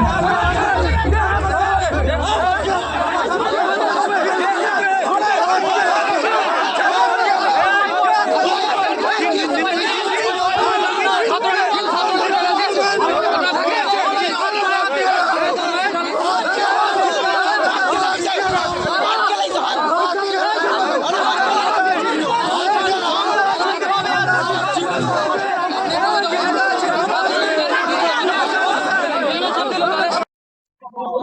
Allah, Allah.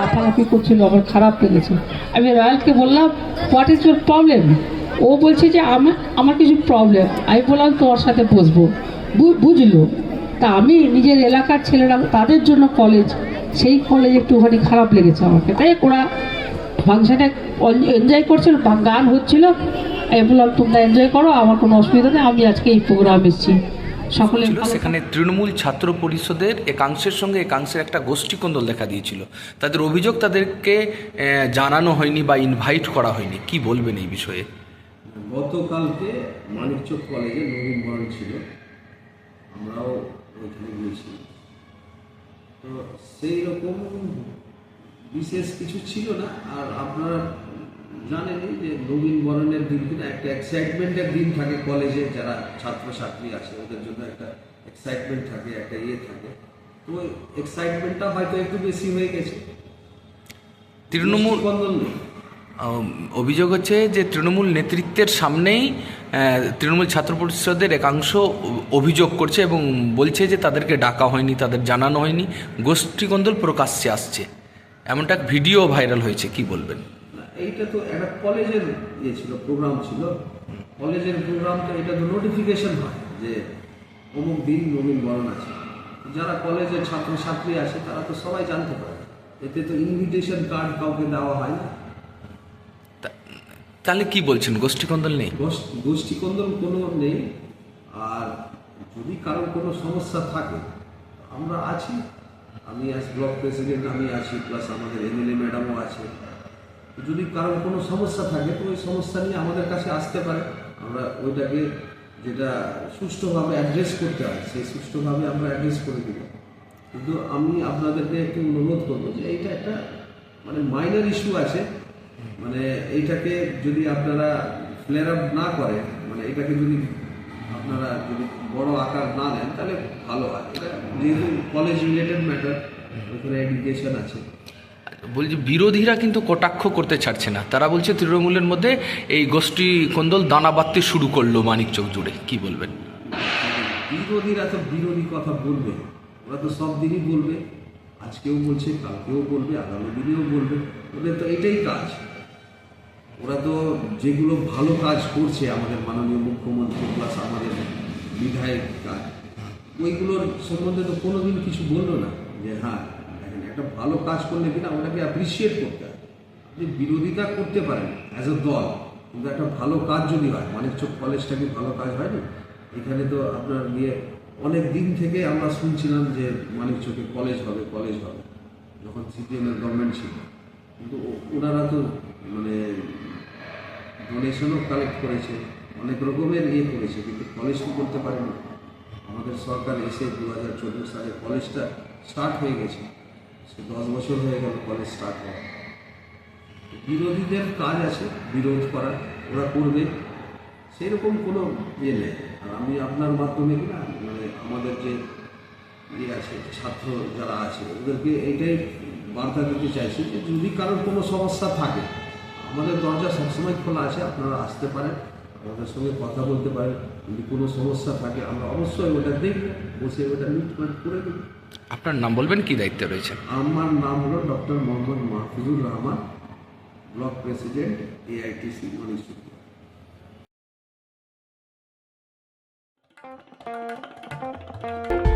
লাফালাফি করছিল? আমার খারাপ লেগেছে। আমি রয়্যালকে বললাম হোয়াট ইজ ইউর প্রবলেম ও বলছে যে, আমার আমার কিছু প্রবলেম আমি বললাম, তোমার সাথে বসবো। বুঝলো। তা আমি নিজের এলাকার ছেলেরা, তাদের জন্য কলেজ সেই কলেজ একটুখানি খারাপ লেগেছে আমাকে। তাই ওরা ফাংশানে এনজয় করছিল বা- গান হচ্ছিল। আমি বললাম তোমরা এনজয় করো আমার কোনো অসুবিধা নেই আমি আজকে এই প্রোগ্রাম এসেছি। সকলে সেখানে তৃণমূল ছাত্র পরিষদের একাংশের সঙ্গে একাংশের একটা গোষ্ঠী গোষ্ঠীকন্দল দেখা দিয়েছিল। তাদের অভিযোগ তাদেরকে জানানো হয়নি বা ইনভাইট করা হয়নি। কি বলবেন এই বিষয়ে? গতকালকে মানিকচক কলেজে নবীনবরণ ছিল। আমরাও ওইখানে গিয়েছি তো সেই রকম বিশেষ কিছু ছিল না। আর আপনারা জানেনই যে নবীনবরণের দিন কিন্তু একটা এক্সাইটমেন্টের দিন থাকে কলেজে যারা ছাত্রছাত্রী আছে ওদের জন্য একটা এক্সাইটমেন্ট থাকে একটা ইয়ে থাকে। তো এক্সাইটমেন্টটা হয়তো একটু বেশি হয়ে গেছে। তৃণমূল অভিযোগ হচ্ছে যে তৃণমূল নেতৃত্বের সামনেই তৃণমূল ছাত্র পরিষদের একাংশ অভিযোগ করছে এবং বলছে যে তাদেরকে ডাকা হয়নি তাদের জানানো হয়নি। গোষ্ঠীকন্দল প্রকাশ্যে আসছে। এমনটা ভিডিও ভাইরাল হয়েছে কি বলবেন? এইটা তো একটা কলেজের ইয়ে ছিল প্রোগ্রাম ছিল। কলেজের প্রোগ্রামটা এটা তো নোটিফিকেশন হয় যে অমুক দিন নবীন বরণ আছে। যারা কলেজের ছাত্রছাত্রী আছে তারা তো সবাই জানতে পারে। এতে তো ইনভিটেশন কার্ড কাউকে দেওয়া হয় না। তা- তাহলে কি বলছেন গোষ্ঠীকন্দল নেই? গোষ্ঠ- গোষ্ঠীকন্দল কোনো নেই। আর যদি কারোর কোনো সমস্যা থাকে আমরা আছি। আমি আজ ব্লক প্রেসিডেন্ট আমি আছি প্লাস আমাদের এমএলএ ম্যাডামও আছে। যদি কারোর কোনো সমস্যা থাকে, তো ওই সমস্যা নিয়ে আমাদের কাছে আসতে পারে। আমরা ওইটাকে যেটা সুষ্ঠুভাবে অ্যাড্রেস করতে হয়, সেই সুষ্ঠুভাবে আমরা অ্যাড্রেস করে দিব। কিন্তু আমি আপনাদেরকে একটু অনুরোধ করব যে এইটা একটা মানে মাইনার ইস্যু আছে। মানে এইটাকে যদি আপনারা ফ্লেয়ার আপ না করেন মানে এটাকে যদি আপনারা যদি বড় আকার না নেন তাহলে ভালো হয়। এটা যেহেতু কলেজ রিলেটেড ম্যাটার ওখানে এডুকেশন আছে। বলছি বিরোধীরা কিন্তু কটাক্ষ করতে ছাড়ছে না। তারা বলছে তৃণমূলের মধ্যে এই গোষ্ঠী কন্দল দানা বাঁধতে শুরু করল মানিকচক জুড়ে কি বলবেন বিরোধীরা তো বিরোধী কথা বলবে। ওরা তো সব দিনই বলবে। আজকেও বলছে কালকেও বলবে আগামী দিনেও বলবে। ওদের তো এটাই কাজ। ওরা তো যেগুলো ভালো কাজ করছে আমাদের মাননীয় মুখ্যমন্ত্রী প্লাস আমাদের বিধায়ক কাজ ওইগুলোর সম্বন্ধে তো কোনোদিন কিছু বলল না যে হ্যাঁ দেখেন, একটা ভালো কাজ করলে কিনা ওটাকে অ্যাপ্রিসিয়েট করতে হয়। আপনি বিরোধিতা করতে পারেন অ্যাজ এ দল, কিন্তু একটা ভালো কাজ যদি হয় মানিকচক কলেজটা কি ভালো কাজ হয় না এখানে তো আপনার নিয়ে অনেক দিন থেকে আমরা শুনছিলাম যে মানিকচকে কলেজ হবে কলেজ হবে, যখন সিপিএমের গভর্নমেন্ট ছিল। কিন্তু ওনারা তো মানে ডোনেশনও কালেক্ট করেছে। অনেক রকমের ইয়ে করেছে, কিন্তু কলেজ তো করতে পারেনি। আমাদের সরকার এসে দু হাজার চোদ্দ সালে কলেজটা স্টার্ট হয়ে গেছে। সে দশ বছর হয়ে গেল কলেজ স্টার্ট হওয়া। বিরোধীদের কাজ আছে, বিরোধ করা ওরা করবে। সেরকম কোনো ইয়ে নেই। আর আমি আপনার মাধ্যমে কিনা মানে আমাদের যে ইয়ে আছে, ছাত্র যারা আছে, ওদেরকে এইটাই বার্তা দিতে চাইছি যে যদি কারোর কোনো সমস্যা থাকে আমাদের দরজা সবসময় খোলা আছে আপনারা আসতে পারেন আমাদের সঙ্গে কথা বলতে পারেন। যদি কোনো সমস্যা থাকে আমরা অবশ্যই ওটা দেখব বসে ওটা মিটমাট করে দেবো। আপনার নাম বলবেন কি দায়িত্বে রয়েছে? আমার নাম হলো doctor Mohammad Mahfuzur Rahman block president AITC Manishpur